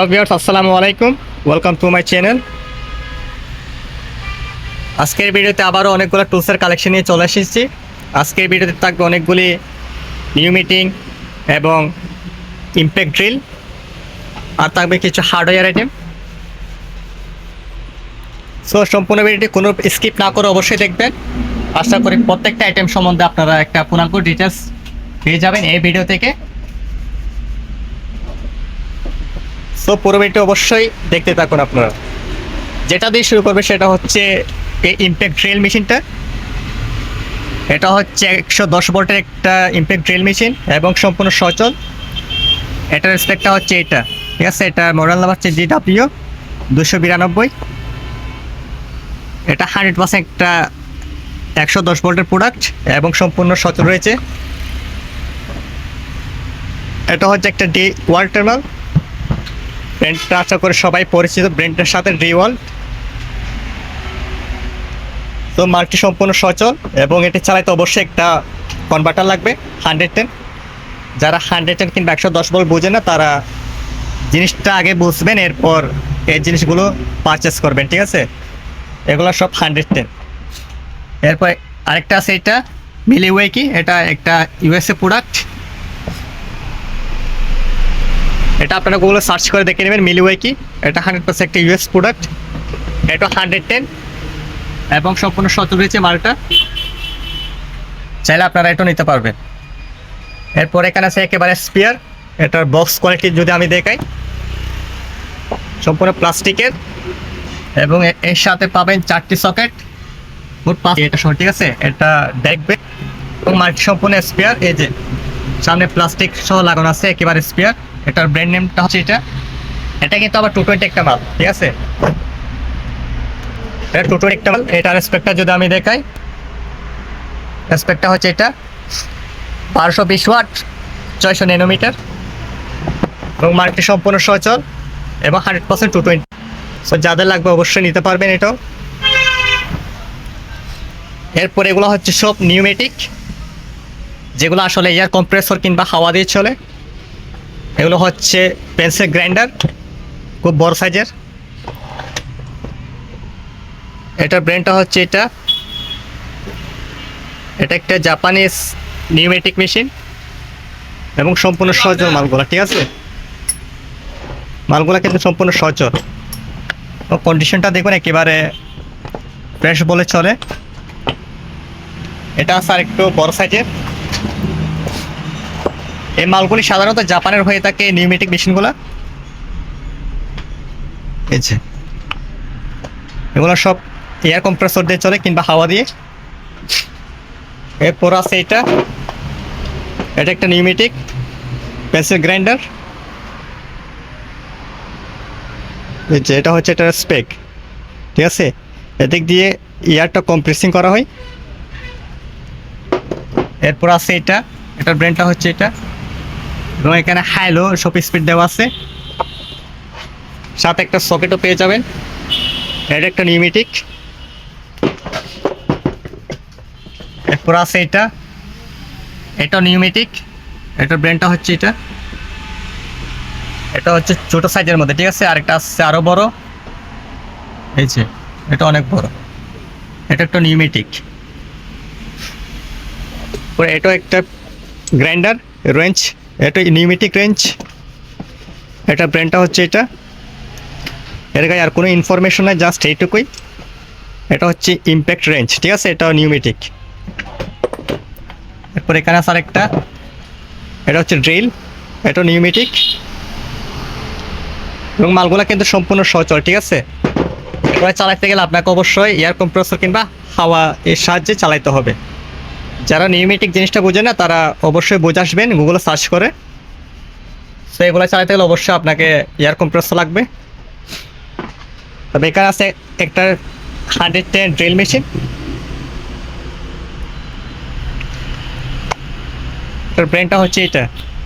Hello viewers, আসসালামু আলাইকুম। Welcome to my channel আজকের ভিডিওতে আবারও অনেকগুলো টুলসের কালেকশন নিয়ে চলে এসেছি। আজকের ভিডিওতে থাকবে অনেকগুলি নিউ মিটিং এবং ইমপ্যাক্ট ড্রিল আর থাকবে কিছু হার্ডওয়্যার আইটেম সো সম্পূর্ণ ভিডিওটি কোনো স্কিপ না করে অবশ্যই দেখবেন। আশা করি প্রত্যেকটা আইটেম সম্বন্ধে আপনারা একটা পূর্ণাঙ্গ ডিটেলস পেয়ে যাবেন এই ভিডিও থেকে। সো পুরো ভিডিওটি অবশ্যই দেখতে থাকুন আপনারা। যেটা দিয়ে শুরু করবে সেটা হচ্ছে এই ইমপ্যাক্ট ড্রিল মেশিনটা। এটা হচ্ছে একশো দশ ভোল্টের একটা ইমপ্যাক্ট ড্রিল মেশিন এবং সম্পূর্ণ সচল। এটার স্পেকটা হচ্ছে এটা। ঠিক আছে, এটা মডেল নাম্বার হচ্ছে জি ডাব্লিউ দুশো বিরানব্বই। এটা হান্ড্রেড পার্সেন্ট একটা একশো দশ ভোল্টের প্রোডাক্ট এবং সম্পূর্ণ সচল রয়েছে। এটা হচ্ছে একটা ডি ওয়াল টার্মাল ব্র্যান্ডটা আশা করে সবাই পরিচিত, ব্র্যান্ডের সাথে রিওয়াল। তো মার্কটি সম্পূর্ণ সচল এবং এটি চালাইতে অবশ্যই একটা কনভার্টার লাগবে হান্ড্রেড টেন যারা হান্ড্রেড টেন কিংবা একশো দশ বল বোঝে না, তারা জিনিসটা আগে বুঝবেন, এরপর এই জিনিসগুলো পারচেস করবেন, ঠিক আছে? এগুলো সব হান্ড্রেড টেন এরপর আরেকটা আছে এটা মিলিওয়ে কি? এটা একটা ইউএসএ প্রোডাক্ট এটা আপনারা গুগলে সার্চ করে দেখে নেবেন মিলিওয়ে কি এটা হান্ড্রেড পার্সেন্ট একটা ইউএস প্রোডাক্ট এটা হান্ড্রেড টেন এবং সম্পূর্ণ সচল রয়েছে মালটা। চাইলে আপনারা এটা নিতে পারবেন। এরপর এখানে আছে একেবারে স্পিয়ার এটার বক্স কোয়ালিটি যদি আমি দেখাই। সম্পূর্ণ প্লাস্টিকের। এবং এর সাথে পাবেন চারটি সকেট মোট পাঁচ এটা সহ, ঠিক আছে? এটা দেখবে এবং মাল্টি সম্পূর্ণ স্পেয়ার এই যে সামনে প্লাস্টিক সহ লাগানো আছে, একেবারে স্পেয়ার এটার ব্র্যান্ড নেমটা হচ্ছে এটা। এটা কিন্তু আবার টু টোয়েন্টি একটা মাল, ঠিক আছে? এটা টু টোয়েন্টি একটা মাল, এটার স্পেকটা যদি আমি দেখাই স্পেকটা হচ্ছে এটা। বারোশো বিশ ওয়াট, ছয়শো ন্যানোমিটার। এবং মাল্টি সম্পূর্ণ সচল এবং hundred percent two twenty so যাদের লাগবে অবশ্যই নিতে পারবেন এটাও। এরপর এগুলো হচ্ছে সব নিউমেটিক যেগুলো আসলে এয়ার কম্প্রেসর কিংবা হাওয়া দিয়ে চলে। এগুলো হচ্ছে পেন্সিল গ্রাইন্ডার খুব বড় সাইজের এটার ব্র্যান্ডটা হচ্ছে এটা। এটা একটা জাপানিজ নিউমেটিক মেশিন এবং সম্পূর্ণ সচল মালগুলা, ঠিক আছে? মালগুলা কিন্তু সম্পূর্ণ সচল ও কন্ডিশনটা দেখুন, একেবারে ফ্রেশ বলে চলে। এটা আর একটু বড় সাইজের এই মালগুলি সাধারণত জাপানের হয়ে থাকে নিউমেটিক মেশিনগুলো। এই যে। এগুলো সব এয়ার কম্প্রেসর দিয়ে চলে কিংবা হাওয়া দিয়ে। এরপর আছে এটা। এটা একটা নিউমেটিক পেন্সিল গ্রাইন্ডার। এই যে, এটা হচ্ছে এটা স্পেক। ঠিক আছে? এদিক দিয়ে এয়ারটা কম্প্রেসিং করা হয়। এরপর আছে এটা। এটার ব্র্যান্ডটা হচ্ছে এটা। এবং এখানে হাইলো সব স্পিড দেওয়া আছে। সাথে একটা সকেটও পেয়ে যাবেন। এটা একটা নিউমেটিক এরপর আছে এটা। এটা নিউমেটিক এটার ব্র্যান্ডটা হচ্ছে এটা। এটা হচ্ছে ছোট সাইজের মধ্যে, ঠিক আছে? আরেকটা আসছে আরও বড়। এই যে, এটা অনেক বড়। এটা একটা নিউমেটিক এটা একটা গ্রাইন্ডার রেঞ্জ এটা নিউমেটিক রেঞ্জ এটা ব্র্যান্ডটা হচ্ছে এটা। এর গায়ে আর কোনো ইনফরমেশন নাই জাস্ট এইটুকুই। এটা হচ্ছে ইমপ্যাক্ট রেঞ্জ ঠিক আছে? এটা নিউমেটিক। এরপর এখানে আছে আরেকটা। এটা হচ্ছে ড্রিল এটা নিউমেটিক। এবং মালগুলা কিন্তু সম্পূর্ণ সচল, ঠিক আছে? এগুলো চালাতে গেলে আপনাকে অবশ্যই এয়ার কম্প্রেসর কিংবা হাওয়া এর সাহায্যে চালাইতে হবে। যারা নিউমেটিক জিনিসটা বোঝে না, তারা অবশ্যই বুঝে আসবেন গুগলে সার্চ করে। তো এগুলো চালাতে গেলে অবশ্যই আপনাকে এয়ার কম্প্রেসর লাগবে। তবে এখানে আছে একটা হান্ড্রেড টেন ড্রিল মেশিন এটার ব্র্যান্ডটা হচ্ছে এটা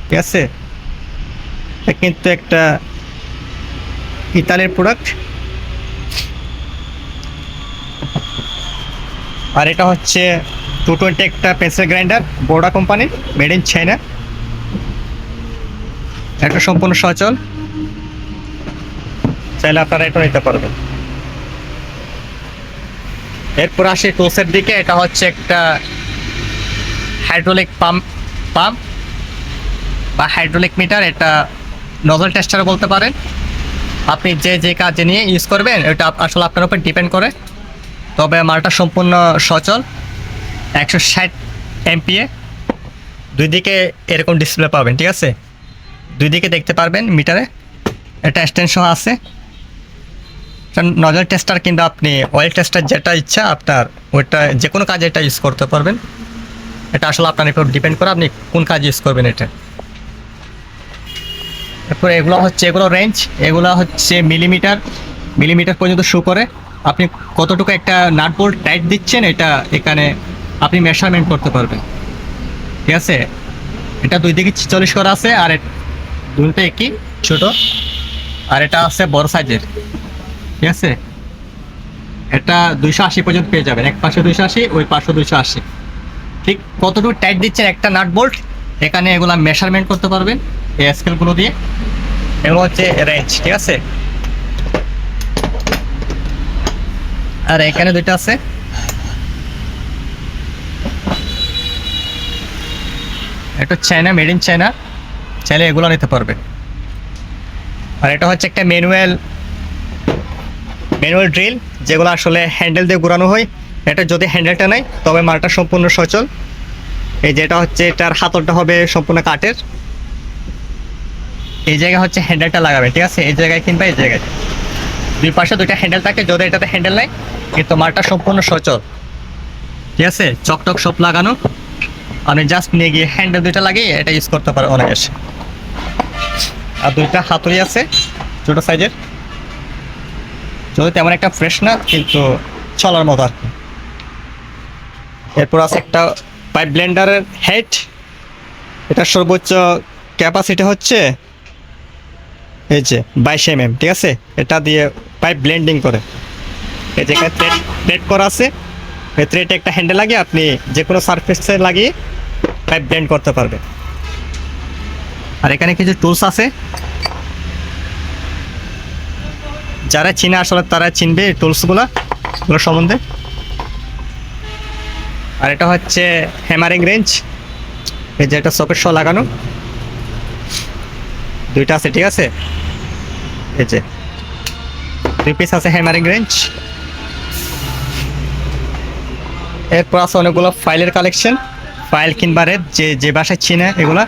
ঠিক আছে? কিন্তু একটা ইতালির প্রোডাক্ট আর এটা হচ্ছে টু টোয়েন্টি একটা পেন্সিল গ্রাইন্ডার বোর্ডা কোম্পানির মেড ইন চাইনা একটা সম্পূর্ণ সচল। চাইলে আপনারা এটা নিতে পারবেন। এরপর আসি টুলসের দিকে, এটা হচ্ছে একটা হাইড্রোলিক পাম্প পাম্প বা হাইড্রোলিক মিটার এটা নজল টেস্টার বলতে পারেন। আপনি যে যে কাজে নিয়ে ইউজ করবেন, এটা আসলে আপনার উপর ডিপেন্ড করে। তবে মালটা সম্পূর্ণ সচল। একশো ষাট এমপিএ। দুই দিকে এরকম ডিসপ্লে পাবেন, ঠিক আছে? দুই দিকে দেখতে পারবেন মিটারে। এটা এক্সটেনশন আছে। নজল টেস্টার কিংবা আপনি অয়েল টেস্টার যেটা ইচ্ছা আপনার, ওইটা যে কোনো কাজে এটা ইউজ করতে পারবেন। এটা আসলে আপনার উপর ডিপেন্ড করে আপনি কোন কাজ ইউজ করবেন এটা। তারপরে এগুলো হচ্ছে, এগুলো রেঞ্জ এগুলো হচ্ছে মিলিমিটার মিলিমিটার পর্যন্ত শো করে। আপনি কতটুকু একটা নাট টাইট দিচ্ছেন, এটা এখানে আপনি মেশারমেন্ট করতে পারবেন। ঠিক আছে? এটা দুই দিকে ছিচল্লিশ করা আছে, আর দুটো একই ছোট, আর এটা আছে বড় সাইজের। ঠিক আছে? এটা দুইশো আশি পর্যন্ত পেয়ে যাবেন। এক পাশে দুইশো আশি, ওই পাশে দুইশো আশি। ঠিক কতটুকু টাইট দিচ্ছেন একটা নাট বোল্ট এখানে এগুলা মেশারমেন্ট করতে পারবেন, এই স্কেলগুলো দিয়ে। এগুলো হচ্ছে রেঞ্জ ঠিক আছে? আর এখানে দুইটা আছে। এটা চায়না মেড ইন চায়না চাইলে এগুলো নিতে পারবে। আর এটা হচ্ছে একটা ম্যানুয়াল ম্যানুয়াল ড্রিল যেগুলো আসলে হ্যান্ডেল দিয়ে ঘোরানো হয়। এটা যদি হ্যান্ডেলটা নেয় তবে মালটা সম্পূর্ণ সচল। এই যেটা হচ্ছে, এটার হাতলটা হবে সম্পূর্ণ কাঠের। এই জায়গায় হচ্ছে হ্যান্ডেলটা লাগাবে, ঠিক আছে? এই জায়গায় কিংবা এই জায়গায়। দুই পাশে দুইটা হ্যান্ডেল থাকে, যদি এটাতে হ্যান্ডেল নাই, কিন্তু মালটা সম্পূর্ণ সচল। ঠিক আছে? চকটক সব লাগানো। আপনি জাস্ট নিয়ে গিয়ে হ্যান্ডেল দুইটা লাগিয়ে এটা ইউজ করতে পারে অনায়াসে। আর দুইটা হাতুড়ি আছে, ছোটো সাইজের যদি তেমন একটা ফ্রেশ না, কিন্তু চলার মতো আর কি। এরপর আছে একটা পাইপ ব্লেন্ডারের হেড এটার সর্বোচ্চ ক্যাপাসিটি হচ্ছে এই যে বাইশ এম ঠিক আছে? এটা দিয়ে পাইপ ব্লেন্ডিং করে। এই যে থ্রেড থ্রেড করা আছে। এই থ্রেডে একটা হ্যান্ডেল লাগে আপনি যে কোনো সারফেসে লাগিয়ে পাইপ ব্লেন্ড করতে পারবে। আর এখানে কিছু টুলস আছে। যারা চিনে আসলে তারা চিনবে টুলসগুলো এগুলো সম্বন্ধে। আর এটা হচ্ছে হ্যামারিং রেঞ্জ এই যে এটা সকেট সহ লাগানো। দুইটা আছে, ঠিক আছে? এই যে। দুই পিস আছে হ্যামারিং রেঞ্জ এরপর আছে অনেকগুলো ফাইলের কালেকশন ফাইল কিংবা যে যে বাসায় চিনে এগুলা,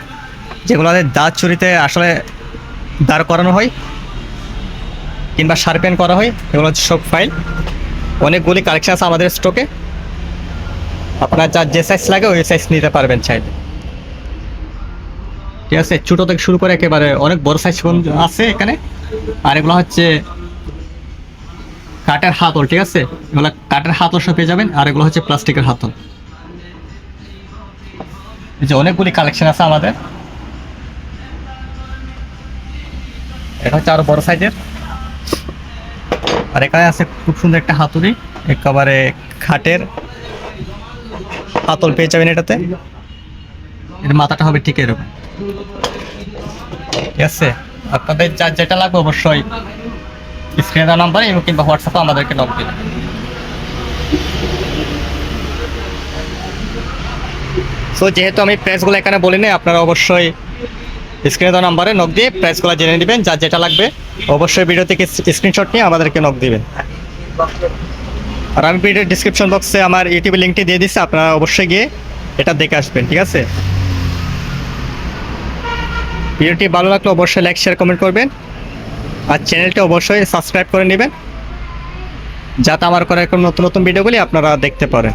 যেগুলোতে দাঁত চুরিতে আসলে দাঁড় করানো হয়, কিংবা শার্পেন করা হয়, এগুলো হচ্ছে সব ফাইল। অনেকগুলি কালেকশন আছে আমাদের স্টকে। আপনার যার যে সাইজ লাগে ওই সাইজ নিতে পারবেন চাইলে। ঠিক আছে, ছোটো থেকে শুরু করে একেবারে অনেক বড় সাইজ আছে এখানে। আর এগুলো হচ্ছে কাঠের হাতল, ঠিক আছে? এগুলো কাঠের হাতল সব পেয়ে যাবেন, আর এগুলো হচ্ছে প্লাস্টিকের হাতল। যে অনেকগুলি কালেকশন আছে আমাদের। এটা হচ্ছে আরও বড় সাইজের আর এখানে আছে খুব সুন্দর একটা হাতুড়ি, একেবারে খাটের। হাতল পেয়ে যাবেন এটাতে। এর মাথাটা হবে ঠিক এরকম। ঠিক আছে? আপনাদের যা যেটা লাগবে অবশ্যই স্ক্রিনে দেওয়া নাম্বারে এবং কিংবা হোয়াটসঅ্যাপে আমাদেরকে নক দিন সো যেহেতু আমি প্রাইসগুলো এখানে বলি নাই আপনারা অবশ্যই স্ক্রিনে দেওয়া নাম্বারে নক দিয়ে প্রাইসগুলো জেনে নেবেন যা যেটা লাগবে। অবশ্যই ভিডিও থেকে স্ক্রিনশট নিয়ে আমাদেরকে নক দিবেন। আর আমি ভিডিওর ডিসক্রিপশন বক্সে আমার ইউটিউবের লিঙ্কটি দিয়ে দিচ্ছি, আপনারা অবশ্যই গিয়ে এটা দেখে আসবেন, ঠিক আছে? ভিডিওটি ভালো লাগলে অবশ্যই লাইক শেয়ার কমেন্ট করবেন। আর চ্যানেলটি অবশ্যই সাবস্ক্রাইব করে নেবেন, যাতে আমার করা এরকম নতুন নতুন ভিডিওগুলি আপনারা দেখতে পারেন।